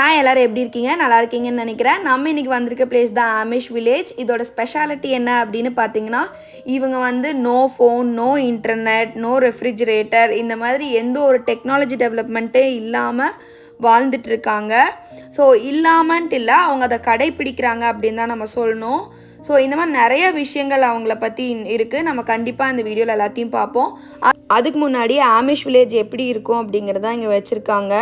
Hi எல்லோரும் எப்படி இருக்கீங்க? நல்லா இருக்கீங்கன்னு நினைக்கிறேன். நம்ம இன்றைக்கி வந்திருக்க பிளேஸ் தான் ஆமிஷ் வில்லேஜ் இதோட ஸ்பெஷாலிட்டி என்ன அப்படின்னு பார்த்தீங்கன்னா இவங்க வந்து no phone no internet no refrigerator இந்த மாதிரி எந்த ஒரு டெக்னாலஜி டெவலப்மெண்ட்டே இல்லாமல் வாழ்ந்துட்டு இருக்காங்க. ஸோ இல்லாமன்ட்டு இல்லை அவங்க அதை கடைப்பிடிக்கிறாங்க அப்படின்னு தான் நம்ம சொல்லணும். ஸோ இந்த மாதிரி நிறைய விஷயங்கள் அவங்கள பற்றி இருக்குது நம்ம கண்டிப்பாக இந்த வீடியோவில் எல்லாத்தையும் பார்ப்போம். அதுக்கு முன்னாடி ஆமிஷ் வில்லேஜ் எப்படி இருக்கும் அப்படிங்கிறதான் இங்கே வச்சுருக்காங்க.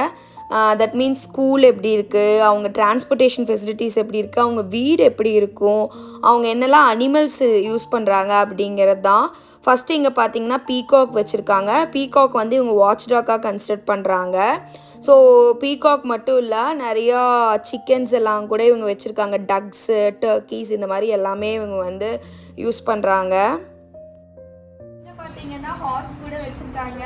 தட் மீன்ஸ் ஸ்கூல் எப்படி இருக்குது அவங்க டிரான்ஸ்போர்ட்டேஷன் ஃபெசிலிட்டிஸ் எப்படி இருக்குது அவங்க வீடு எப்படி இருக்கும்? அவங்க என்னெல்லாம் அனிமல்ஸ் யூஸ் பண்ணுறாங்க அப்படிங்கிறது தான் ஃபஸ்ட்டு இங்கே பார்த்தீங்கன்னா பீகாக் வச்சுருக்காங்க. பீகாக் வந்து இவங்க வாட்ச் டாக்காக கன்சிடர் பண்ணுறாங்க ஸோ பீகாக் மட்டும் இல்லை நிறையா சிக்கன்ஸ் எல்லாம் கூட இவங்க வச்சுருக்காங்க. டக்ஸு டர்க்கீஸ் இந்த மாதிரி எல்லாமே இவங்க வந்து யூஸ் பண்ணுறாங்க பார்த்தீங்கன்னா ஹார்ஸ் கூட வச்சுருக்காங்க.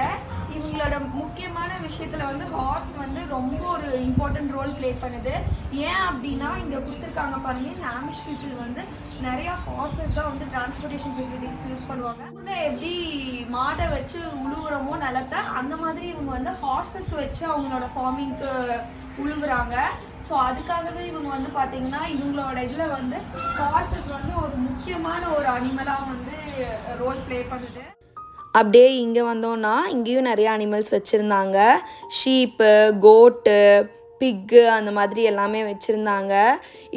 இவங்களோட முக்கியமான விஷயத்தில் வந்து ஹார்ஸ் வந்து ரொம்ப ஒரு இம்பார்ட்டன்ட் ரோல் ப்ளே பண்ணுது. ஏன் அப்படின்னா இங்கே கொடுத்துருக்காங்க பாருங்க இந்த ஆமிஷ் பீப்புள் வந்து நிறைய ஹார்சஸ் தான் வந்து டிரான்ஸ்போர்ட்டேஷன் ஃபெசிலிட்டிஸ் யூஸ் பண்ணுவாங்க. ஊர்ல எப்படி மாடை வச்சு உழுவுறமோ நிலத்தை அந்த மாதிரி இவங்க வந்து ஹார்சஸ் வச்சு அவங்களோட ஃபார்மிங்க்கு உழுவுறாங்க. ஸோ அதுக்காகவே இவங்க வந்து பார்த்தீங்கன்னா இவங்களோட இதில் வந்து ஹார்சஸ் வந்து ஒரு முக்கியமான ஒரு அனிமலாக வந்து ரோல் ப்ளே பண்ணுது. அப்படியே இங்கே வந்தோன்னா இங்கேயும் நிறைய அனிமல்ஸ் வச்சுருந்தாங்க. ஷீப்பு கோட்டு பிக்கு அந்த மாதிரி எல்லாமே வச்சுருந்தாங்க.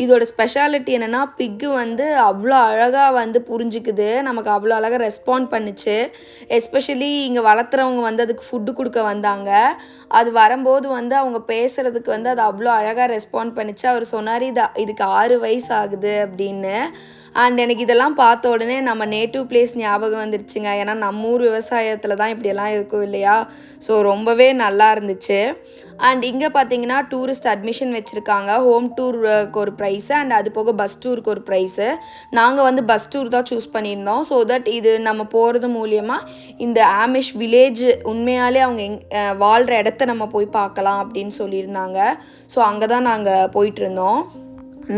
இதோட ஸ்பெஷாலிட்டி என்னென்னா பிக்கு வந்து அவ்வளோ அழகாக வந்து புரிஞ்சுக்குது. நமக்கு அவ்வளோ அழகாக ரெஸ்பாண்ட் பண்ணுச்சு. எஸ்பெஷலி இங்கே வளர்த்துறவங்க வந்து அதுக்கு ஃபுட்டு கொடுக்க வந்தாங்க. அது வரும்போது வந்து அவங்க பேசுகிறதுக்கு வந்து அது அவ்வளோ அழகாக ரெஸ்பாண்ட் பண்ணுச்சு. அவர் சொன்னார் இது இதுக்கு ஆறு வயசு ஆகுது அப்படின்னு. அண்ட் எனக்கு இதெல்லாம் பார்த்த உடனே நம்ம நேட்டிவ் பிளேஸ் ஞாபகம் வந்துருச்சுங்க. ஏன்னா நம்ம ஊர் விவசாயத்தில் தான் இப்படியெல்லாம் இருக்கும் இல்லையா? ஸோ ரொம்பவே நல்லா இருந்துச்சு. அண்ட் இங்கே பார்த்தீங்கன்னா டூரிஸ்ட் அட்மிஷன் வச்சுருக்காங்க. ஹோம் டூருக்கு ஒரு ப்ரைஸு அண்ட் அது போக பஸ் டூருக்கு ஒரு ப்ரைஸு நாங்கள் வந்து பஸ் டூர் தான் சூஸ் பண்ணியிருந்தோம். ஸோ தட் இது நம்ம போகிறது மூலியமாக இந்த ஆமிஷ் வில்லேஜ் உண்மையாலே அவங்க எங் வாழ்கிற இடத்த நம்ம போய் பார்க்கலாம் அப்படின்னு சொல்லியிருந்தாங்க. ஸோ அங்கே தான் நாங்கள் போயிட்டுருந்தோம்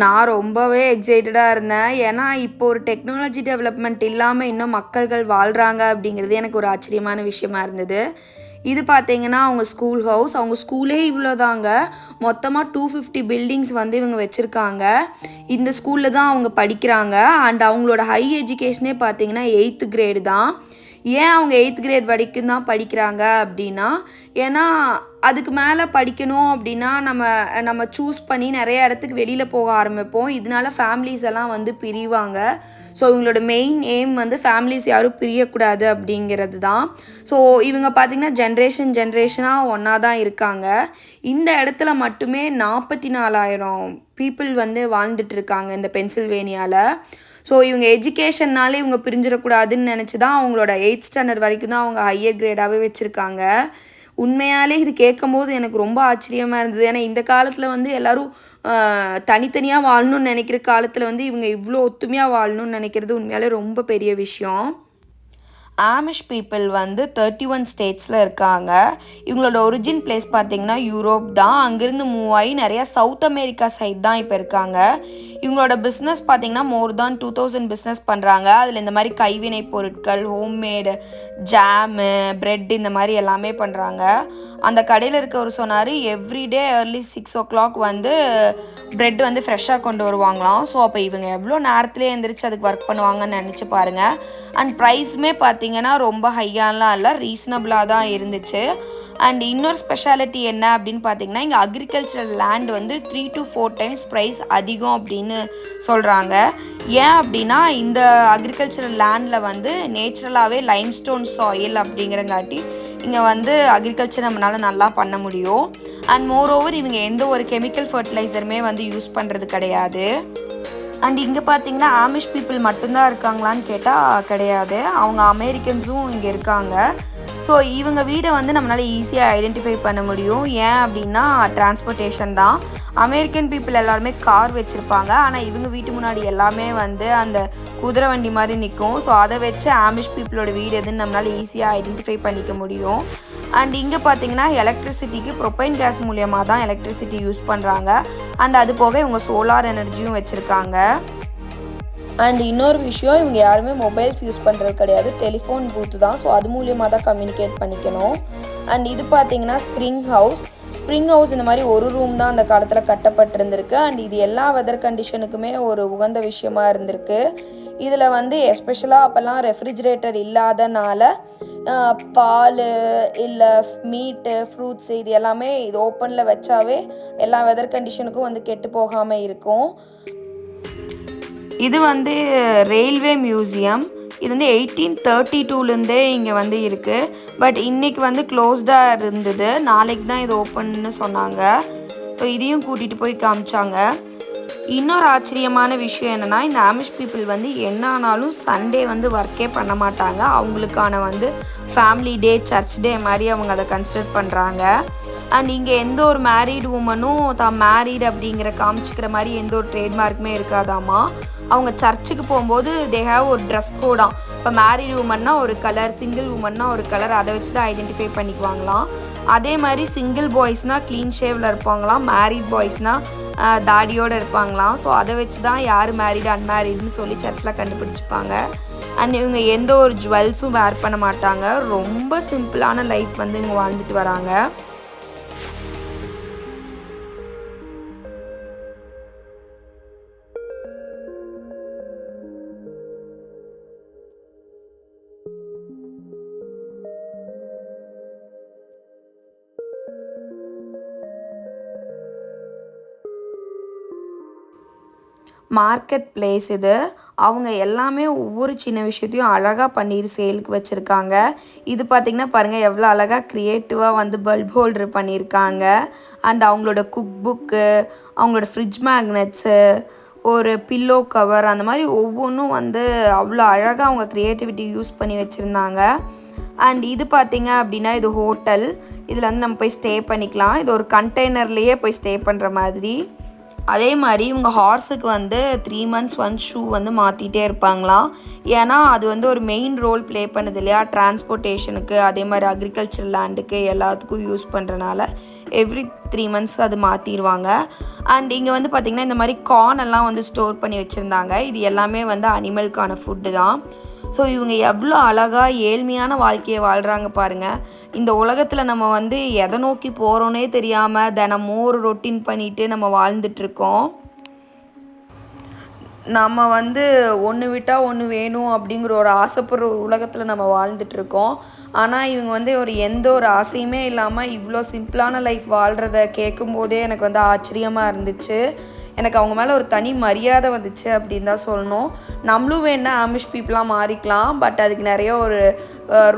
நான் ரொம்பவே எக்ஸைட்டடாக இருந்தேன். ஏன்னா இப்போ ஒரு டெக்னாலஜி டெவலப்மெண்ட் இல்லாமல் இன்னும் மக்கள்கள் வாழ்கிறாங்க அப்படிங்கிறது எனக்கு ஒரு ஆச்சரியமான விஷயமா இருந்தது. இது பார்த்தீங்கன்னா அவங்க ஸ்கூல் ஹவுஸ் அவங்க ஸ்கூலே இவ்வளோதாங்க மொத்தமாக டூ ஃபிஃப்டி பில்டிங்ஸ் வந்து இவங்க வச்சுருக்காங்க. இந்த ஸ்கூலில் தான் அவங்க படிக்கிறாங்க. அண்ட் அவங்களோட ஹை எஜுகேஷனே பார்த்தீங்கன்னா எயித்து கிரேடு தான். ஏன் அவங்க எயித் கிரேட் வரைக்கும் தான் படிக்கிறாங்க அப்படின்னா ஏன்னா அதுக்கு மேலே படிக்கணும் அப்படின்னா நம்ம நம்ம சூஸ் பண்ணி நிறைய இடத்துக்கு வெளியில் போக ஆரம்பிப்போம். இதனால ஃபேமிலிஸ் எல்லாம் வந்து பிரிவாங்க. ஸோ இவங்களோட மெயின் எய்ம் வந்து ஃபேமிலிஸ் யாரும் பிரியக்கூடாது அப்படிங்கிறது தான். ஸோ இவங்க பார்த்திங்கன்னா ஜென்ரேஷன் ஜென்ரேஷனாக ஒன்றா தான் இருக்காங்க. இந்த இடத்துல மட்டுமே நாற்பத்தி நாலாயிரம் பீப்புள் வந்து வாழ்ந்துட்டு இருக்காங்க இந்த பென்சில்வேனியாவில் ஸோ இவங்க எஜுகேஷன்னாலே இவங்க பிரிஞ்சிடக்கூடாதுன்னு நினச்சி தான் அவங்களோட எயிட் ஸ்டாண்டர்ட் வரைக்கும் தான் அவங்க ஹையர் கிரேடாகவே வச்சுருக்காங்க. உண்மையாலே இது கேட்கும் போது எனக்கு ரொம்ப ஆச்சரியமாக இருந்தது. ஏன்னா இந்த காலத்தில் வந்து எல்லோரும் தனித்தனியாக வாழணும்னு நினைக்கிற காலத்தில் வந்து இவங்க இவ்வளோ ஒத்துமையாக வாழணும்னு நினைக்கிறது உண்மையாலே ரொம்ப பெரிய விஷயம். ஆமிஷ் பீப்புள் வந்து தேர்ட்டி ஒன் ஸ்டேட்ஸில் இருக்காங்க. இவங்களோட ஒரிஜின் பிளேஸ் பார்த்தீங்கன்னா யூரோப் தான். அங்கேருந்து மூவ் ஆகி நிறையா சவுத் அமெரிக்கா சைட் தான் இப்போ இருக்காங்க. இவங்களோட பிஸ்னஸ் பார்த்தீங்கன்னா மோர் தான் டூ தௌசண்ட் பிஸ்னஸ் பண்ணுறாங்க அதில் இந்த மாதிரி கைவினை பொருட்கள் ஹோம்மேடு ஜாமு பிரெட் இந்த மாதிரி எல்லாமே பண்ணுறாங்க அந்த கடையில் இருக்கவர் சொன்னார் every day early six o'clock வந்து பிரெட் வந்து ஃப்ரெஷ்ஷாக கொண்டு வருவாங்களாம். ஸோ அப்போ இவங்க எவ்வளோ நேரத்துலேயே எந்திரிச்சு அதுக்கு ஒர்க் பண்ணுவாங்கன்னு நினச்சி பாருங்கள் அண்ட் ப்ரைஸுமே பார்த்தீங்கன்னா ரொம்ப ஹையாலாம் இல்லை ரீசனபிளாக தான் இருந்துச்சு. அண்ட் இன்னொரு ஸ்பெஷாலிட்டி என்ன அப்படின்னு பார்த்தீங்கன்னா இங்கே அக்ரிகல்ச்சரல் லேண்ட் வந்து three to four times price அதிகம் அப்படின்னு சொல்கிறாங்க ஏன் அப்படின்னா இந்த அக்ரிகல்ச்சரல் லேண்டில் வந்து நேச்சுரலாகவே லைம்ஸ்டோன் சாயில் அப்படிங்கிறங்காட்டி இங்கே வந்து அக்ரிகல்ச்சர் நம்மளால் நல்லா பண்ண முடியும். அண்ட் மோரோவர் இவங்க எந்த ஒரு கெமிக்கல் ஃபர்டிலைசருமே வந்து யூஸ் பண்ணுறது கிடையாது. அண்ட் இங்கே பார்த்தீங்கன்னா ஆமிஷ் பீப்புள் மட்டும்தான் இருக்காங்களான்னு கேட்டால் கிடையாது. அவங்க அமெரிக்கன்ஸும் இங்கே இருக்காங்க. ஸோ இவங்க வீடை வந்து நம்மளால் ஈஸியாக ஐடென்டிஃபை பண்ண முடியும். ஏன் அப்படின்னா டிரான்ஸ்போர்ட்டேஷன் தான். அமெரிக்கன் பீப்புள் எல்லாருமே கார் வச்சுருப்பாங்க. ஆனால் இவங்க வீட்டு முன்னாடி எல்லாமே வந்து அந்த குதிரை வண்டி மாதிரி நிற்கும் ஸோ அதை வச்சு ஆமிஷ் பீப்புளோட வீடு எதுன்னு நம்மளால் ஈஸியாக ஐடென்டிஃபை பண்ணிக்க முடியும். அண்ட் இங்கே பார்த்தீங்கன்னா எலக்ட்ரிசிட்டிக்கு ப்ரொப்பைன் கேஸ் மூலியமாக தான் எலக்ட்ரிசிட்டி யூஸ் பண்ணுறாங்க அண்ட் அது போக இவங்க சோலார் எனர்ஜியும் வச்சுருக்காங்க. அண்ட் இன்னொரு விஷயம் இவங்க யாருமே மொபைல்ஸ் யூஸ் பண்ணுறது கிடையாது. டெலிஃபோன் பூத்து தான். ஸோ அது மூலியமாக தான் கம்யூனிகேட் பண்ணிக்கணும். அண்ட் இது பார்த்தீங்கன்னா ஸ்ப்ரிங் ஹவுஸ் ஸ்ப்ரிங் ஹவுஸ் இந்த மாதிரி ஒரு ரூம் தான் அந்த காலத்தில் கட்டப்பட்டிருந்திருக்கு. அண்ட் இது எல்லா வெதர் கண்டிஷனுக்குமே ஒரு உகந்த விஷயமா இருந்திருக்கு. இதில் வந்து எஸ்பெஷலாக அப்போல்லாம் ரெஃப்ரிஜிரேட்டர் இல்லாதனால பால் இல்லை மீட்டு ஃப்ரூட்ஸ் இது எல்லாமே இது ஓப்பனில் வச்சாவே எல்லா வெதர் கண்டிஷனுக்கும் வந்து கெட்டு போகாமல் இருக்கும். இது வந்து ரயில்வே மியூசியம் இது வந்து எயிட்டீன் தேர்ட்டி டூலேருந்தே இங்கே வந்து இருக்குது பட் இன்றைக்கி வந்து க்ளோஸ்டாக இருந்தது. நாளைக்கு தான் இது ஓப்பன்னு சொன்னாங்க. ஸோ இதையும் கூட்டிகிட்டு போய் காமிச்சாங்க. இன்னொரு ஆச்சரியமான விஷயம் என்னென்னா இந்த ஆமிஷ் பீப்புள் வந்து என்ன ஆனாலும் சண்டே வந்து ஒர்க்கே பண்ண மாட்டாங்க. அவங்களுக்கான வந்து ஃபேமிலி டே சர்ச் டே மாதிரி அவங்க அதை கன்சிடர் பண்ணுறாங்க அண்ட் இங்கே எந்த ஒரு மேரீடு உமனும் தான் மேரீடு அப்படிங்கிற காமிச்சிக்கிற மாதிரி எந்த ஒரு ட்ரேட்மார்க்குமே இருக்காதாமா அவங்க சர்ச்சுக்கு போகும்போது தே ஹேவ் ஒரு ட்ரெஸ் கோடாம் இப்போ மேரீடு உமன்னா ஒரு கலர் சிங்கிள் உமன்னா ஒரு கலர் அதை வச்சு தான் ஐடென்டிஃபை பண்ணிக்குவாங்களாம். அதே மாதிரி சிங்கிள் பாய்ஸ்னால் க்ளீன் ஷேவில் இருப்பாங்களாம். மேரீட் பாய்ஸ்னால் தாடியோடு இருப்பாங்களாம். ஸோ அதை வச்சு தான் யார் மேரீடு அன்மேரீடுன்னு சொல்லி சர்ச்சில் கண்டுபிடிச்சிப்பாங்க. அண்ட் இவங்க எந்த ஒரு ஜுவல்ஸும் வேர் பண்ண மாட்டாங்க. ரொம்ப சிம்பிளான லைஃப் வந்து இவங்க வாழ்ந்துட்டு வராங்க. மார்க்கெட் பிளேஸ் இது. அவங்க எல்லாமே ஒவ்வொரு சின்ன விஷயத்தையும் அழகாக பண்ணிடு சேலுக்கு வச்சுருக்காங்க. இது பார்த்திங்கன்னா பாருங்கள் எவ்வளோ அழகாக க்ரியேட்டிவாக வந்து பல்ப் ஹோல்டர் பண்ணியிருக்காங்க அண்ட் அவங்களோட குக் புக்கு அவங்களோட ஃப்ரிட்ஜ் மேக்னெட்ஸு ஒரு பில்லோ கவர் அந்த மாதிரி ஒவ்வொன்றும் வந்து அவ்வளோ அழகாக அவங்க க்ரியேட்டிவிட்டி யூஸ் பண்ணி வச்சுருந்தாங்க. அண்ட் இது பார்த்திங்க அப்படின்னா இது ஹோட்டல் இதில் வந்து நம்ம போய் ஸ்டே பண்ணிக்கலாம். இது ஒரு கண்டெய்னர்லேயே போய் ஸ்டே பண்ணுற மாதிரி. அதே மாதிரி இவங்க ஹார்ஸுக்கு வந்து த்ரீ மந்த்ஸ் ஒன் ஷூ வந்து மாற்றிட்டே இருப்பாங்களாம் ஏன்னா அது வந்து ஒரு மெயின் ரோல் ப்ளே பண்ணுது இல்லையா? டிரான்ஸ்போர்ட்டேஷனுக்கு அதே மாதிரி அக்ரிகல்ச்சர் லேண்டுக்கு எல்லாத்துக்கும் யூஸ் பண்ணுறனால எவ்ரி த்ரீ மந்த்ஸ் அது மாற்றிடுவாங்க அண்ட் இங்கே வந்து பார்த்திங்கன்னா இந்த மாதிரி கார்ன் எல்லாம் வந்து ஸ்டோர் பண்ணி வச்சுருந்தாங்க. இது எல்லாமே வந்து அனிமலுக்கான ஃபுட்டு தான். ஸோ இவங்க எவ்வளோ அழகாக ஏழ்மையான வாழ்க்கையை வாழ்கிறாங்க பாருங்கள் இந்த உலகத்தில் நம்ம வந்து எதை நோக்கி போகிறோன்னே தெரியாமல் தினமும் ஒரு ரொட்டீன் பண்ணிட்டு நம்ம வாழ்ந்துட்டுருக்கோம். நம்ம வந்து ஒன்று விட்டால் ஒன்று வேணும் அப்படிங்கிற ஒரு ஆசைப்படுற ஒரு உலகத்தில் நம்ம வாழ்ந்துட்டுருக்கோம். ஆனால் இவங்க வந்து ஒரு எந்த ஒரு ஆசையுமே இல்லாமல் இவ்வளோ சிம்பிளான லைஃப் வாழ்கிறத கேட்கும்போதே எனக்கு வந்து ஆச்சரியமாக இருந்துச்சு. எனக்கு அவங்க மேலே ஒரு தனி மரியாதை வந்துச்சு அப்படின்னு தான் சொல்லணும். நம்மளும் வேணால் ஆமிஷ் பீப்புளாக மாறிக்கலாம். பட் அதுக்கு நிறைய ஒரு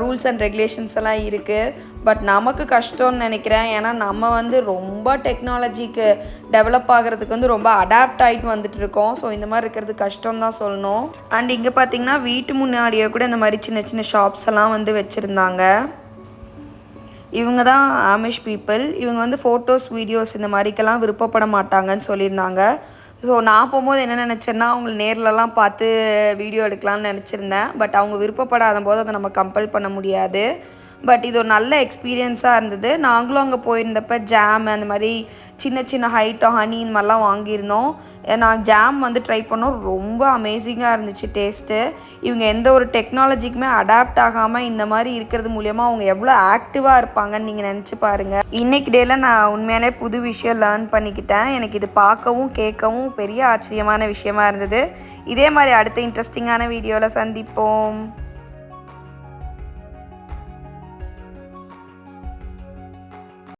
ரூல்ஸ் அண்ட் ரெகுலேஷன்ஸ் எல்லாம் இருக்குது பட் நமக்கு கஷ்டம்னு நினைக்கிறேன். ஏன்னா நம்ம வந்து ரொம்ப டெக்னாலஜிக்கு டெவலப் ஆகிறதுக்கு வந்து ரொம்ப அடாப்ட் ஆகிட்டு வந்துட்டு இருக்கோம். ஸோ இந்த மாதிரி இருக்கிறது கஷ்டம் தான் சொல்லணும். அண்ட் இங்கே பார்த்தீங்கன்னா வீட்டு முன்னாடியே கூட இந்த மாதிரி சின்ன சின்ன ஷாப்ஸ் எல்லாம் வந்து வச்சுருந்தாங்க. இவங்க தான் ஆமிஷ் பீப்புள் இவங்க வந்து ஃபோட்டோஸ் வீடியோஸ் இந்த மாதிரிக்கெல்லாம் விருப்பப்பட மாட்டாங்கன்னு சொல்லியிருந்தாங்க. ஸோ நான் போகும்போது என்ன நினச்சேன்னா அவங்கள நேர்லலாம் பார்த்து வீடியோ எடுக்கலாம்னு நினச்சிருந்தேன். பட் அவங்க விருப்பப்படாத போது அதை நம்ம கம்பல் பண்ண முடியாது. பட் இது ஒரு நல்ல எக்ஸ்பீரியன்ஸாக இருந்தது. நாங்களும் அங்கே போயிருந்தப்ப ஜாம் அந்த மாதிரி சின்ன சின்ன ஹைட்டம் ஹனி இந்த மாதிரிலாம் வாங்கியிருந்தோம். நான் ஜாம் வந்து ட்ரை பண்ணோம். ரொம்ப அமேசிங்காக இருந்துச்சு டேஸ்ட்டு இவங்க எந்த ஒரு டெக்னாலஜிக்குமே அடாப்ட் ஆகாமல் இந்த மாதிரி இருக்கிறது மூலியமாக அவங்க எவ்வளோ ஆக்டிவாக இருப்பாங்கன்னு நீங்கள் நினச்சி பாருங்கள் இன்னைக்கு டேயில் நான் உண்மையாலே புது விஷயம் லேர்ன் பண்ணிக்கிட்டேன். எனக்கு இது பார்க்கவும் கேட்கவும் பெரிய ஆச்சரியமான விஷயமா இருந்தது. இதே மாதிரி அடுத்த இன்ட்ரெஸ்டிங்கான வீடியோவில் சந்திப்போம்.